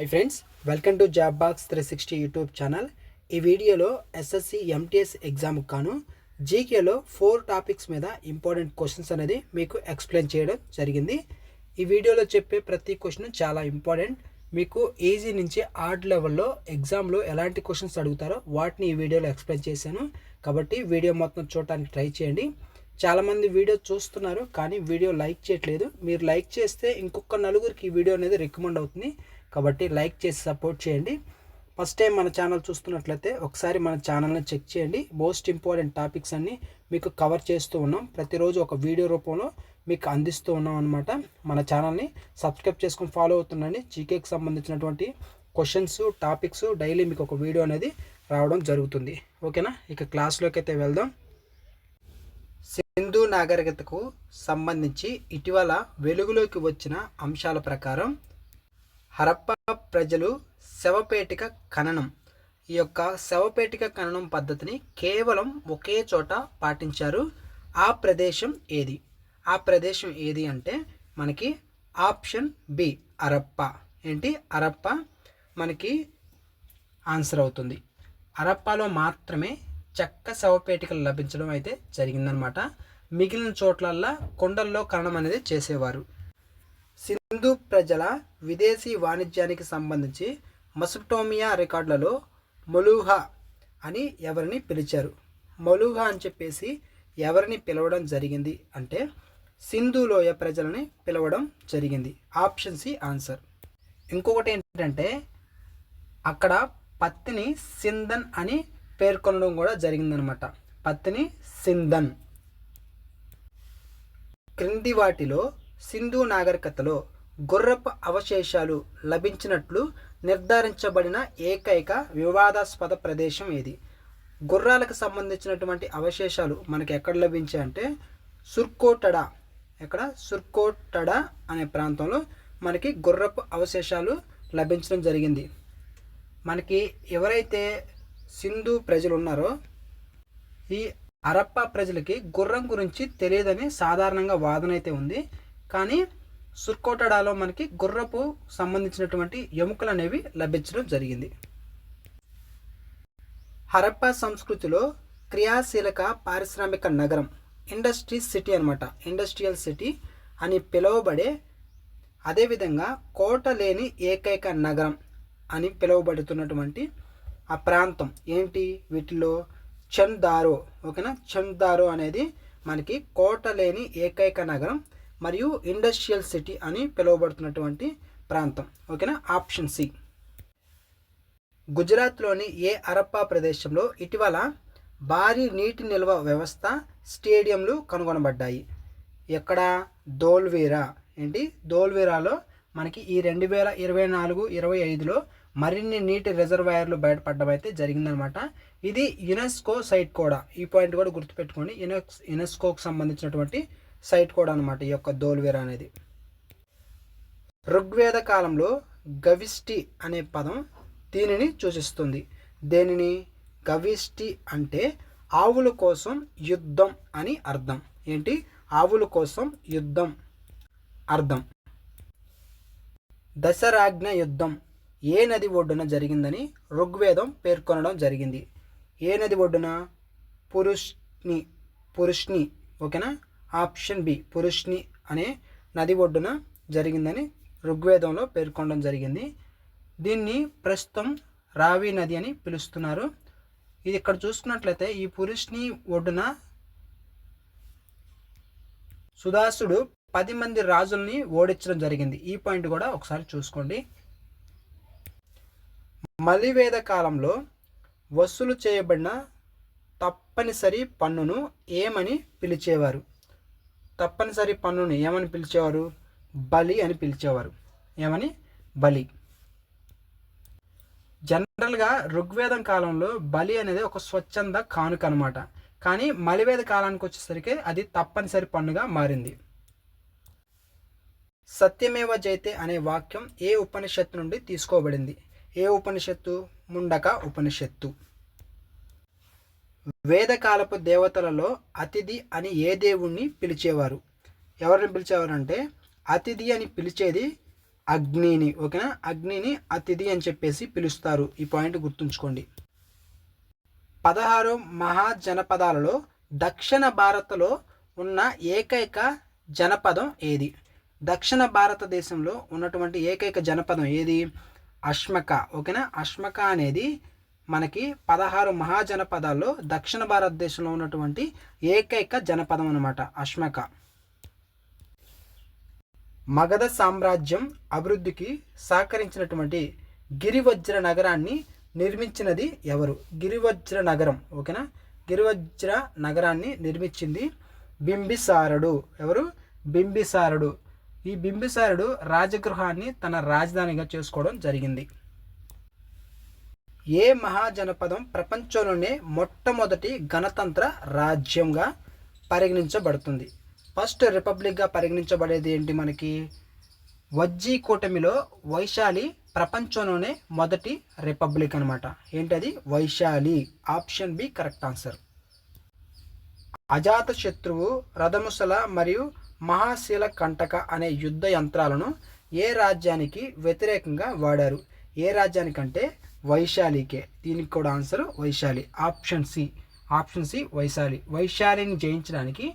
Hi friends welcome to job box three sixty YouTube channel ఈ వీడియోలో SSC MTS ఎగ్జామ్కి కాను జీకేలో ఫోర్ టాపిక్స్ మీద ఇంపార్టెంట్ క్వశ్చన్స్ అనేది మీకు ఎక్స్ప్లెయిన్ చేయడం జరిగింది. ఈ వీడియోలో చెప్పే ప్రతి క్వశ్చన్ చాలా ఇంపార్టెంట్ మీకు ఈజీ నుంచి హార్డ్ లెవెల్లో ఎగ్జామ్లో ఎలాంటి క్వశ్చన్స్ అడుగుతారో వాటిని ఈ వీడియోలో ఎక్స్ప్లెయిన్ చేశాను. కాబట్టి వీడియో మొత్తం చూడటానికి ట్రై చేయండి. చాలామంది వీడియో చూస్తున్నారు కానీ వీడియో లైక్ చేయట్లేదు. మీరు లైక్ చేస్తే ఇంకొక నలుగురికి ఈ వీడియో అనేది రికమెండ్ అవుతుంది. కాబట్టి లైక్ చేసి సపోర్ట్ చేయండి. ఫస్ట్ టైం మన ఛానల్ చూస్తున్నట్లయితే ఒకసారి మన ఛానల్ని చెక్ చేయండి. మోస్ట్ ఇంపార్టెంట్ టాపిక్స్ అన్నీ మీకు కవర్ చేస్తూ ఉన్నాం. ప్రతిరోజు ఒక వీడియో రూపంలో మీకు అందిస్తూ ఉన్నాం అనమాట మన ఛానల్ని సబ్స్క్రైబ్ చేసుకొని ఫాలో అవుతుండండి. జీకేకి సంబంధించినటువంటి క్వశ్చన్స్ టాపిక్స్ డైలీ మీకు ఒక వీడియో అనేది రావడం జరుగుతుంది. ఓకేనా? ఇక క్లాస్లోకి అయితే వెళ్దాం. సింధు నాగరికతకు సంబంధించి ఇటీవల వెలుగులోకి వచ్చిన అంశాల ప్రకారం హరప్ప ప్రజలు శవపేటిక ఖననం. ఈ యొక్క శవపేటిక ఖననం పద్ధతిని కేవలం ఒకే చోట పాటించారు. ఆ ప్రదేశం ఏది? ఆ ప్రదేశం ఏది అంటే మనకి ఆప్షన్ బి అరప్ప. ఏంటి? అరప్ప మనకి ఆన్సర్ అవుతుంది. అరప్పాలో మాత్రమే చెక్క శవపేటికలు లభించడం అయితే జరిగిందనమాట. మిగిలిన చోట్లల్లా కొండల్లో ఖననం అనేది చేసేవారు. సింధు ప్రజల విదేశీ వాణిజ్యానికి సంబంధించి మసప్టోమియా రికార్డులలో మొలూహా అని ఎవరిని పిలిచారు? మొలూహా అని చెప్పేసి ఎవరిని పిలవడం జరిగింది అంటే సింధు లోయ ప్రజలని పిలవడం జరిగింది. Option C answer. ఇంకొకటి ఏంటంటే అక్కడ పత్తిని సింధన్ అని పేర్కొనడం కూడా జరిగిందనమాట పత్తిని సింధన్. క్రింది వాటిలో సింధు నాగరికతలో గుర్రపు అవశేషాలు లభించినట్లు నిర్ధారించబడిన ఏకైక వివాదాస్పద ప్రదేశం ఏది? గుర్రాలకు సంబంధించినటువంటి అవశేషాలు మనకి ఎక్కడ లభించాయంటే సుర్కోటడా. ఎక్కడ? సుర్కోటడా అనే ప్రాంతంలో మనకి గుర్రపు అవశేషాలు లభించడం జరిగింది. మనకి ఎవరైతే సింధు ప్రజలు ఉన్నారో ఈ అరప్ప ప్రజలకి గుర్రం గురించి తెలియదని సాధారణంగా వాదన అయితే ఉంది. కానీ సుర్కోటడాలో మనకి గుర్రపు సంబంధించినటువంటి ఎముకలు అనేవి లభించడం జరిగింది. హరప్ప సంస్కృతిలో క్రియాశీలక పారిశ్రామిక నగరం ఇండస్ట్రీ సిటీ అనమాట ఇండస్ట్రియల్ సిటీ అని పిలువబడే అదేవిధంగా కోట లేని ఏకైక నగరం అని పిలువబడుతున్నటువంటి ఆ ప్రాంతం. ఏంటి? వీటిలో చందారో ఓకేనా? చందారో అనేది మనకి కోట లేని ఏకైక నగరం. మరియు ఇండస్ట్రియల్ సిటీ అని పిలువబడుతున్నటువంటి ప్రాంతం. ఓకేనా? ఆప్షన్ సి గుజరాత్లోని ఏ అరప్పా ప్రదేశంలో ఇటీవల భారీ నీటి నిల్వ వ్యవస్థ స్టేడియంలు కనుగొనబడ్డాయి? ఎక్కడ? దోల్వీరా. ఏంటి? దోల్వీరాలో మనకి ఈ రెండు వేల ఇరవై నాలుగు ఇరవై ఐదులో మరిన్ని నీటి రిజర్వాయర్లు బయటపడడం అయితే జరిగిందనమాట. ఇది యునెస్కో సైట్ కూడా. ఈ పాయింట్ కూడా గుర్తుపెట్టుకోండి. యునెస్ యునెస్కోకు సంబంధించినటువంటి సైట్ కూడా అనమాట ఈ యొక్క దోల్వీరా అనేది. ఋగ్వేద కాలంలో గవిష్టి అనే పదం దీనిని సూచిస్తుంది. దేనిని? గవిష్టి అంటే ఆవుల కోసం యుద్ధం అని అర్థం. ఏంటి? ఆవుల కోసం యుద్ధం అర్థం. దశరాజ్ఞ యుద్ధం. ఏ నది ఒడ్డున జరిగిందని ఋగ్వేదం పేర్కొనడం జరిగింది. ఏ నది ఒడ్డున? పురుష్ని. పురుష్ని. ఓకేనా? ఆప్షన్ బి పురుష్ని అనే నది ఒడ్డున జరిగిందని ఋగ్వేదంలో పేర్కొనడం జరిగింది. దీన్ని ప్రస్తుతం రావి నది అని పిలుస్తున్నారు. ఇది ఇక్కడ చూసుకున్నట్లయితే ఈ పురుష్ని ఒడ్డున సుదాసుడు పది మంది రాజుల్ని ఓడించడం జరిగింది. ఈ పాయింట్ కూడా ఒకసారి చూసుకోండి. మలివేద కాలంలో వసూలు చేయబడిన తప్పనిసరి పన్నును ఏమని పిలిచేవారు? తప్పనిసరి పన్నును ఏమని పిలిచేవారు? బలి అని పిలిచేవారు. ఏమని? బలి. జనరల్గా ఋగ్వేదం కాలంలో బలి అనేది ఒక స్వచ్ఛంద కానుక అనమాట కానీ మలివేద కాలానికి వచ్చేసరికి అది తప్పనిసరి పన్నుగా మారింది. సత్యమేవ జైతే అనే వాక్యం ఏ ఉపనిషత్తు నుండి తీసుకోబడింది? ఏ ఉపనిషత్తు? ముండక ఉపనిషత్తు. వేదకాలపు దేవతలలో అతిథి అని ఏ దేవుణ్ణి పిలిచేవారు? ఎవరిని పిలిచేవారు అంటే అతిథి అని పిలిచేది అగ్నిని ఓకేనా? అగ్నిని అతిథి అని చెప్పేసి పిలుస్తారు. ఈ పాయింట్ గుర్తుంచుకోండి. పదహారు మహాజనపదాలలో దక్షిణ భారత్లో ఉన్న ఏకైక జనపదం ఏది? దక్షిణ భారతదేశంలో ఉన్నటువంటి ఏకైక జనపదం ఏది? అష్మక ఓకేనా? అష్మక అనేది మనకి పదహారు మహాజనపదాల్లో దక్షిణ భారతదేశంలో ఉన్నటువంటి ఏకైక జనపదం అనమాట అష్మక మగధ సామ్రాజ్యం అభివృద్ధికి సహకరించినటువంటి గిరివజ్ర నగరాన్ని నిర్మించినది ఎవరు? గిరివజ్ర నగరం ఓకేనా? గిరివజ్ర నగరాన్ని నిర్మించింది బింబిసారుడు. ఎవరు? బింబిసారుడు. ఈ బింబిసారుడు రాజగృహాన్ని తన రాజధానిగా చేసుకోవడం జరిగింది. ఏ మహాజనపదం ప్రపంచంలోనే మొట్టమొదటి గణతంత్ర రాజ్యంగా పరిగణించబడుతుంది. ఫస్ట్ రిపబ్లిక్గా పరిగణించబడేది ఏంటి మనకి? వజ్జీ కూటమిలో వైశాలి ప్రపంచంలోనే మొదటి రిపబ్లిక్ అనమాట ఏంటది? Vaishali. Option B correct answer. అజాత శత్రువు రథముసల మరియు మహాశీల కంటక అనే యుద్ధ యంత్రాలను ఏ రాజ్యానికి వ్యతిరేకంగా వాడారు? ఏ రాజ్యానికంటే వైశాలికే. దీనికి కూడా answer Vaishali. Option C option C Vaishali. వైశాలిని జయించడానికి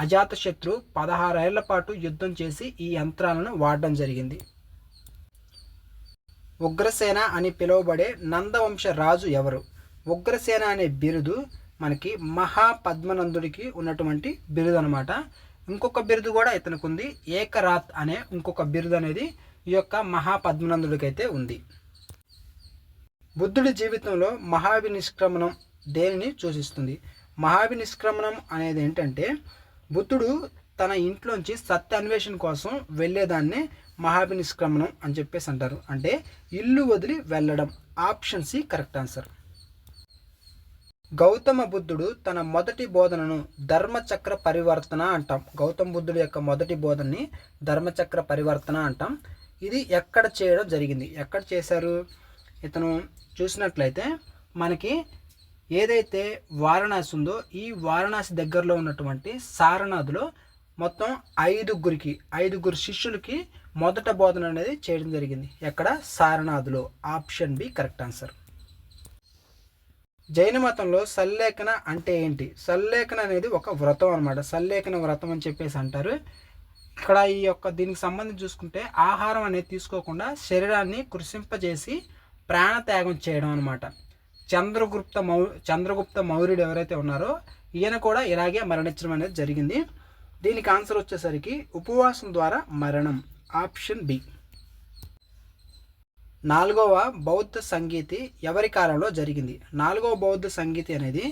అజాతశత్రు పదహారేళ్ళ పాటు యుద్ధం చేసి ఈ యంత్రాలను వాడడం జరిగింది. ఉగ్రసేన అని పిలువబడే నందవంశ రాజు ఎవరు? ఉగ్రసేన అనే బిరుదు మనకి మహాపద్మనందుడికి ఉన్నటువంటి బిరుదు అనమాట ఇంకొక బిరుదు కూడా ఇతనికి ఉంది. ఏకరాత్ అనే ఇంకొక బిరుదు అనేది ఈ యొక్క మహాపద్మనందుడికి అయితే ఉంది. బుద్ధుడి జీవితంలో మహావినిష్క్రమణం దేనిని సూచిస్తుంది? మహావినిష్క్రమణం అనేది ఏంటంటే బుద్ధుడు తన ఇంట్లోంచి సత్య అన్వేషణ కోసం వెళ్ళేదాన్ని మహావి నిష్క్రమణం అని చెప్పేసి అంటారు. అంటే ఇల్లు వదిలి వెళ్ళడం. Option C correct answer. Gautama బుద్ధుడు తన మొదటి బోధనను ధర్మచక్ర పరివర్తన అంటాం. గౌతమ బుద్ధుడు యొక్క మొదటి బోధనని ధర్మచక్ర పరివర్తన అంటాం. ఇది ఎక్కడ చేయడం జరిగింది? ఎక్కడ చేశారు? ఇతను చూసినట్లయితే మనకి ఏదైతే వారణాసి ఉందో ఈ వారణాసి దగ్గరలో ఉన్నటువంటి సారనాథ్లో మొత్తం ఐదుగురికి ఐదుగురు శిష్యులకి మొదట బోధన అనేది చేయడం జరిగింది. ఎక్కడ? సారనాథ్లో. Option B correct answer. Jaina మతంలో సల్లేఖన అంటే ఏంటి? సల్లేఖన అనేది ఒక వ్రతం అనమాట సల్లేఖన వ్రతం అని చెప్పేసి అంటారు. ఇక్కడ ఈ యొక్క దీనికి సంబంధించి చూసుకుంటే ఆహారం అనేది తీసుకోకుండా శరీరాన్ని కృషింపజేసి ప్రాణత్యాగం చేయడం అనమాట చంద్రగుప్త మౌ చంద్రగుప్త మౌర్యుడు ఎవరైతే ఉన్నారో ఈయన కూడా ఇలాగే మరణించడం అనేది జరిగింది. దీనికి ఆన్సర్ వచ్చేసరికి ఉపవాసం ద్వారా మరణం ఆప్షన్ బి. నాలుగవ బౌద్ధ సంగీతి ఎవరి కాలంలో జరిగింది? నాలుగవ బౌద్ధ సంగీతి అనేది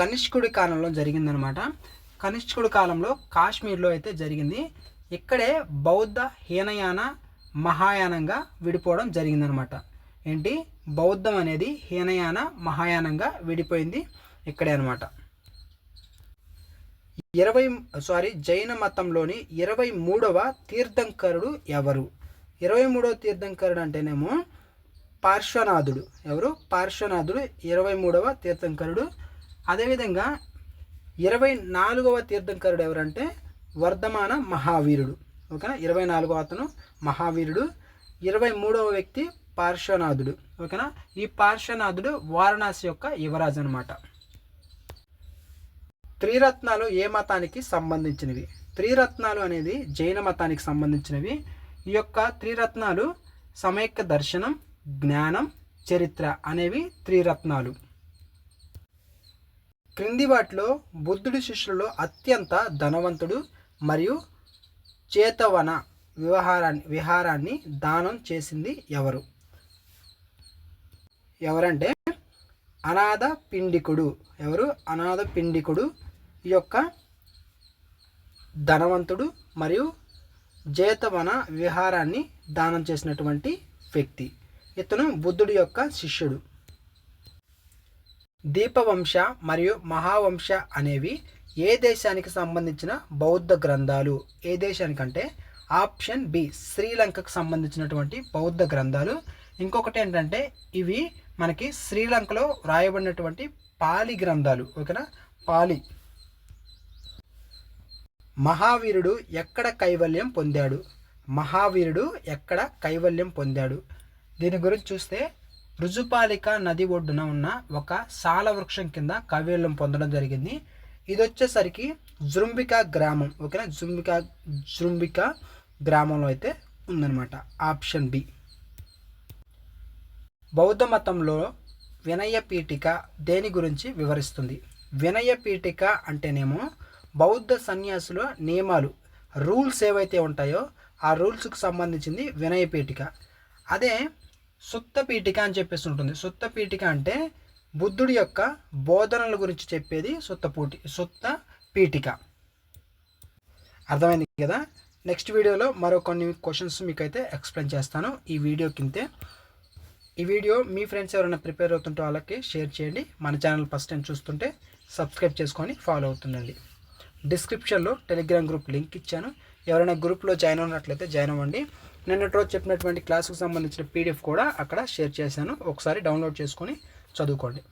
కనిష్కుడి కాలంలో జరిగిందనమాట కనిష్కుడి కాలంలో కాశ్మీర్లో అయితే జరిగింది. ఇక్కడే బౌద్ధ హీనయాన మహాయానంగా విడిపోవడం జరిగిందనమాట ఏంటి? బౌద్ధం అనేది హీనయాన మహాయానంగా విడిపోయింది ఇక్కడే అనమాట ఇరవై సారీ జైన మతంలోని ఇరవై మూడవ తీర్థంకరుడు ఎవరు? ఇరవై మూడవ తీర్థంకరుడు అంటేనేమో పార్శ్వనాథుడు. ఎవరు? పార్శ్వనాథుడు ఇరవై మూడవ తీర్థంకరుడు. అదేవిధంగా ఇరవై నాలుగవ తీర్థంకరుడు ఎవరంటే వర్ధమాన మహావీరుడు. ఓకేనా? ఇరవై నాలుగవ అతను మహావీరుడు. ఇరవై మూడవ వ్యక్తి పార్శ్వనాథుడు. ఓకేనా? ఈ పార్శ్వనాథుడు వారణాసి యొక్క యువరాజు అనమాట త్రిరత్నాలు ఏ మతానికి సంబంధించినవి? త్రిరత్నాలు అనేది జైన మతానికి సంబంధించినవి. ఈ యొక్క త్రిరత్నాలు సమైక్య దర్శనం జ్ఞానం చరిత్ర అనేవి త్రిరత్నాలు. క్రింది వాటిలో బుద్ధుడి శిష్యులలో అత్యంత ధనవంతుడు మరియు చేతవన వివహారాన్ని విహారాన్ని దానం చేసింది ఎవరు? ఎవరంటే అనాథ పిండికుడు. ఎవరు? అనాథ పిండికుడు ఈ యొక్క ధనవంతుడు మరియు జేతవన విహారాన్ని దానం చేసినటువంటి వ్యక్తి. ఇతను బుద్ధుడి యొక్క శిష్యుడు. దీపవంశ మరియు మహావంశ అనేవి ఏ దేశానికి సంబంధించిన బౌద్ధ గ్రంథాలు? ఏ దేశానికంటే ఆప్షన్ బి శ్రీలంకకు సంబంధించినటువంటి బౌద్ధ గ్రంథాలు. ఇంకొకటి ఏంటంటే ఇవి మనకి శ్రీలంకలో రాయబడినటువంటి పాలి గ్రంథాలు ఓకేనా? పాలి. మహావీరుడు ఎక్కడ కైవల్యం పొందాడు? మహావీరుడు ఎక్కడ కైవల్యం పొందాడు? దీని గురించి చూస్తే రుజుపాలిక నది ఒడ్డున ఉన్న ఒక సాల వృక్షం కింద కైవల్యం పొందడం జరిగింది. ఇది వచ్చేసరికి జృంబిక గ్రామం ఓకేనా? జృంబిక జృంబిక గ్రామంలో అయితే ఉందన్నమాట. Option B. బౌద్ధ మతంలో వినయ పీఠిక దేని గురించి వివరిస్తుంది? వినయ పీఠిక అంటేనేమో బౌద్ధ సన్యాసుల నియమాలు రూల్స్ ఏవైతే ఉంటాయో ఆ రూల్స్కి సంబంధించింది వినయ పీఠిక. అదే సుత్త పీఠిక అని చెప్పేసి ఉంటుంది. సుత్త పీఠిక అంటే బుద్ధుడి యొక్క బోధనల గురించి చెప్పేది సుత్త పూటి సుత్త పీఠిక. అర్థమైంది కదా? నెక్స్ట్ వీడియోలో మరో కొన్ని క్వశ్చన్స్ మీకైతే ఎక్స్ప్లెయిన్ చేస్తాను. ఈ వీడియో కిందే ఈ వీడియో మీ ఫ్రెండ్స్ ఎవరైనా ప్రిపేర్ అవుతుంటే వాళ్ళకి షేర్ చేయండి. మన ఛానల్ ఫస్ట్ టైం చూస్తుంటే సబ్స్క్రైబ్ చేసుకొని ఫాలో అవుతుండండి. డిస్క్రిప్షన్లో టెలిగ్రామ్ గ్రూప్ లింక్ ఇచ్చాను. ఎవరైనా గ్రూప్లో జాయిన్ అయినట్లయితే జాయిన్ అవ్వండి. నిన్నటి రోజు చెప్పినటువంటి క్లాసుకు సంబంధించిన పీడిఎఫ్ కూడా అక్కడ షేర్ చేశాను. ఒకసారి డౌన్లోడ్ చేసుకొని చదువుకోండి.